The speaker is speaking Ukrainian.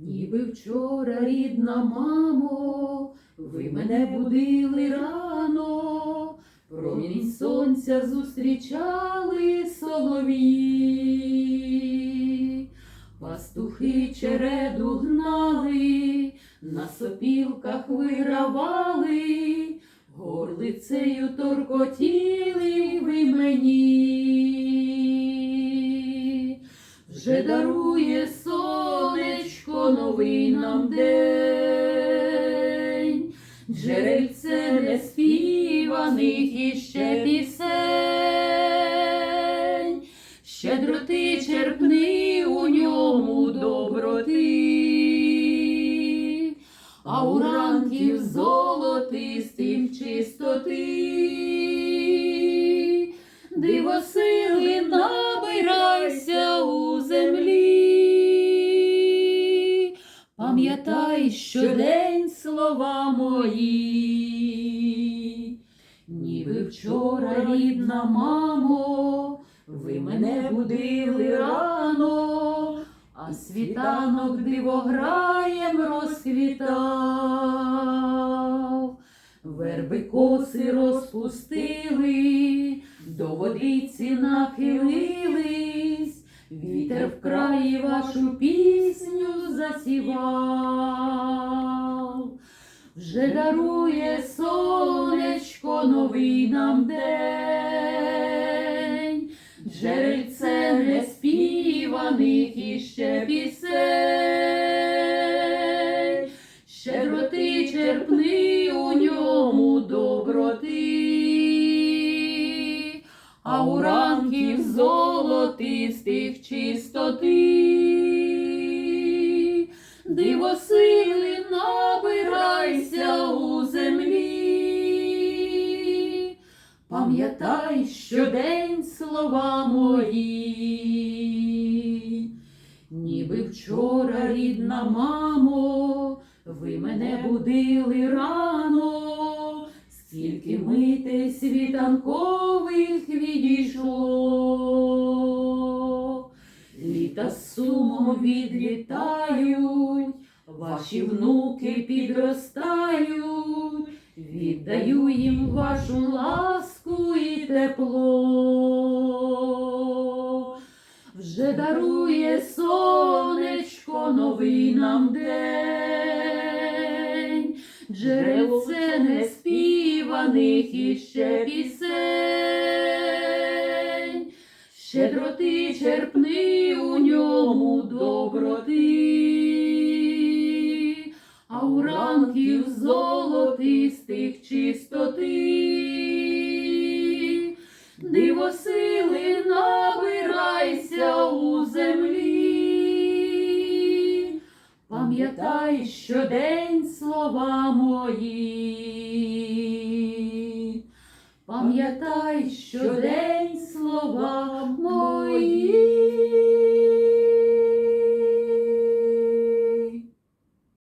Ніби вчора, рідна мамо, ви мене будили рано, промінь сонця зустрічали солові, пастухи череду гнали, на сопілках вигравали, горлицею торкотіли ви мені. Вже дарує новий нам день, джерельце неспіваних іще пісень, щедроти черпни у ньому доброти, а у ранків золотистих пам'ятай щодень слова мої, ніби вчора, рідна мамо, ви мене будили рано, а світанок дивограєм розквітав. Верби коси розпустили, до водиці нахилились, вітер в краї вашу пісню засівав. Вже дарує сонечко новий нам день, джерельце неспіваних іще пісень, щедроти черпни у ньому доброти, а у ранків золотистих чистоти, диво сили набирайся у землі, пам'ятай щодень слова мої, ніби вчора, рідна мамо, ви мене будили рано, скільки митей світанкових відійшло, з сумом відлітають, ваші внуки підростають, віддаю їм вашу ласку і тепло. Вже дарує сонечко новий нам день, джерельце неспіваних іще пісень, щедроти черпни у ньому доброти, а у ранків золотистих чистоти, диво сили набирайся у землі, пам'ятай щодень слова мої, пам'ятай щодень слова.